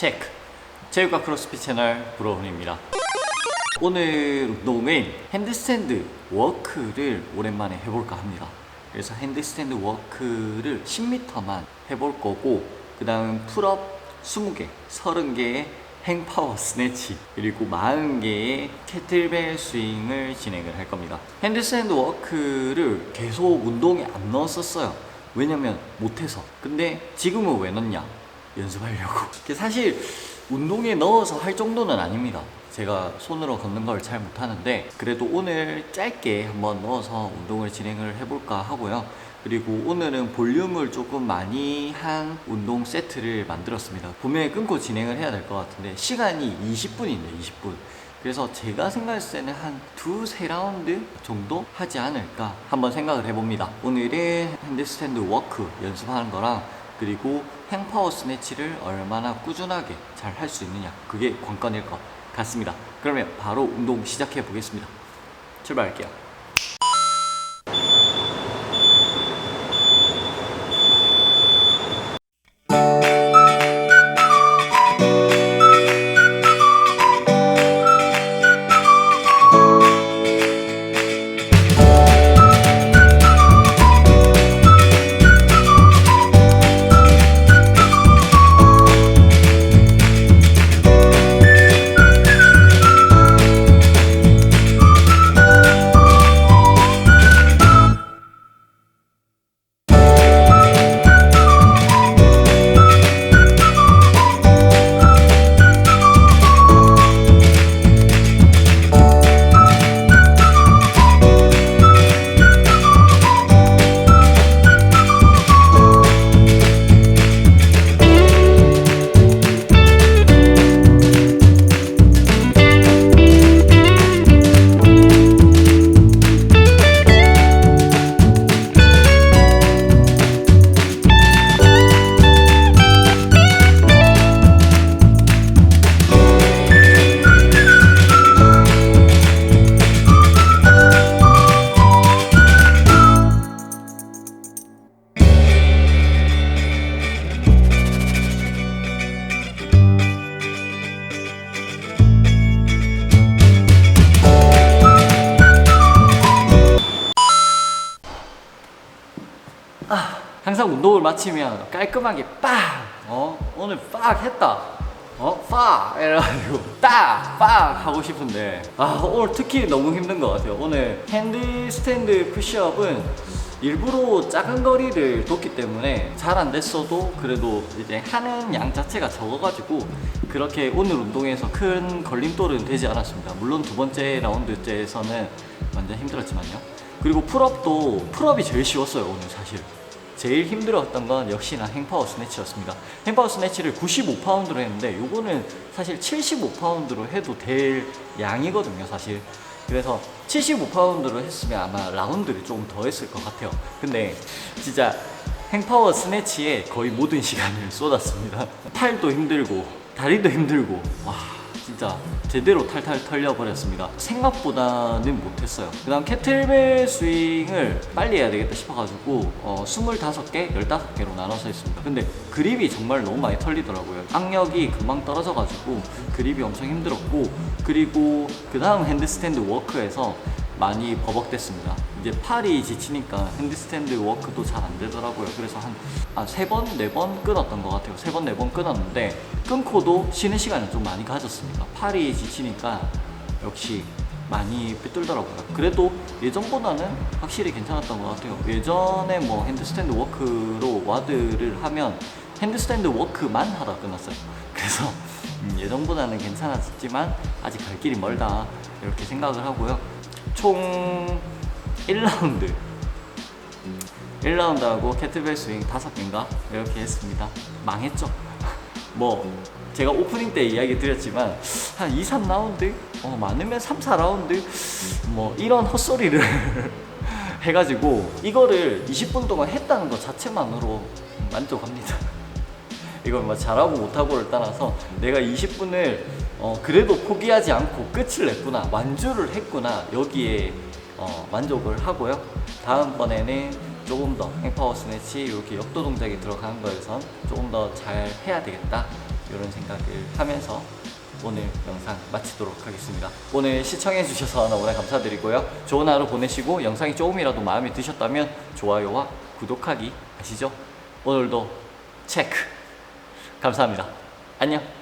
체크 체육과 크로스핏 채널 브로훈입니다. 오늘 운동은 핸드스탠드 워크를 오랜만에 해볼까 합니다. 그래서 핸드스탠드 워크를 10m만 해볼 거고 그 다음 풀업 20개, 30개의 행파워 스네치 그리고 40개의 캐틀벨 스윙을 진행을 할 겁니다. 핸드스탠드 워크를 계속 운동에 안 넣었었어요. 왜냐면 못해서. 근데 지금은 왜 넣냐 연습하려고. 사실 운동에 넣어서 할 정도는 아닙니다. 제가 손으로 걷는 걸 잘 못하는데 그래도 오늘 짧게 한번 넣어서 운동을 진행을 해볼까 하고요. 그리고 오늘은 볼륨을 조금 많이 한 운동 세트를 만들었습니다. 분명히 끊고 진행을 해야 될 것 같은데 시간이 20분인데 20분. 그래서 제가 생각했을 때는 한 두세 라운드 정도 하지 않을까 한번 생각을 해봅니다. 오늘은 핸드스탠드 워크 연습하는 거랑 그리고 행파워 스네치를 얼마나 꾸준하게 잘 할 수 있느냐. 그게 관건일 것 같습니다. 그러면 바로 운동 시작해 보겠습니다. 출발할게요 항상 운동을 마치면 깔끔하게 빡! 어? 오늘 빡 했다. 어? 빡! 이래가지고 딱! 빡! 하고 싶은데 아 오늘 특히 너무 힘든 것 같아요. 오늘 핸드 스탠드 푸시업은 일부러 작은 거리를 뒀기 때문에 잘 안 됐어도 그래도 이제 하는 양 자체가 적어가지고 그렇게 오늘 운동에서 큰 걸림돌은 되지 않았습니다. 물론 두 번째 라운드째에서는 완전 힘들었지만요. 그리고 풀업도 풀업이 제일 쉬웠어요 오늘 사실. 제일 힘들었던 건 역시나 행파워 스네치였습니다. 행파워 스네치를 95파운드로 했는데 요거는 사실 75파운드로 해도 될 양이거든요, 사실. 그래서 75파운드로 했으면 아마 라운드를 조금 더 했을 것 같아요. 근데 진짜 행파워 스네치에 거의 모든 시간을 쏟았습니다. 팔도 힘들고 다리도 힘들고 와 진짜 제대로 탈탈 털려버렸습니다. 생각보다는 못했어요. 그 다음 캐틀벨 스윙을 빨리 해야 되겠다 싶어가지고 어, 25개, 15개로 나눠서 했습니다. 근데 그립이 정말 너무 많이 털리더라고요. 악력이 금방 떨어져가지고 그립이 엄청 힘들었고 그리고 그 다음 핸드스탠드 워크에서 많이 버벅댔습니다. 이제 팔이 지치니까 핸드스탠드 워크도 잘 안 되더라고요. 그래서 한 아, 세 번, 네 번 끊었던 것 같아요. 세 번, 네 번 끊었는데 끊고도 쉬는 시간을 좀 많이 가졌습니다. 팔이 지치니까 역시 많이 삐뚤더라고요. 그래도 예전보다는 확실히 괜찮았던 것 같아요. 예전에 뭐 핸드스탠드 워크로 와드를 하면 핸드스탠드 워크만 하다 끝났어요. 그래서 음, 예전보다는 괜찮았지만 아직 갈 길이 멀다 이렇게 생각을 하고요. 총 1라운드. 1라운드하고 캐트벨 스윙 5개인가? 이렇게 했습니다. 망했죠? 뭐 제가 오프닝 때 이야기 드렸지만 한 2, 3라운드? 어, 많으면 3, 4라운드? 뭐 이런 헛소리를 해가지고 이거를 20분 동안 했다는 것 자체만으로 만족합니다. 이건 뭐 잘하고 못하고를 떠나서 내가 20분을 어, 그래도 포기하지 않고 끝을 냈구나 완주를 했구나 여기에 어, 만족을 하고요 다음번에는 조금 더 행파워 스네치 이렇게 역도 동작이 들어가는 거에선 조금 더 잘 해야 되겠다 이런 생각을 하면서 오늘 영상 마치도록 하겠습니다. 오늘 시청해 주셔서 너무나 감사드리고요. 좋은 하루 보내시고 영상이 조금이라도 마음에 드셨다면 좋아요와 구독하기 아시죠? 오늘도 체크. 감사합니다. 안녕.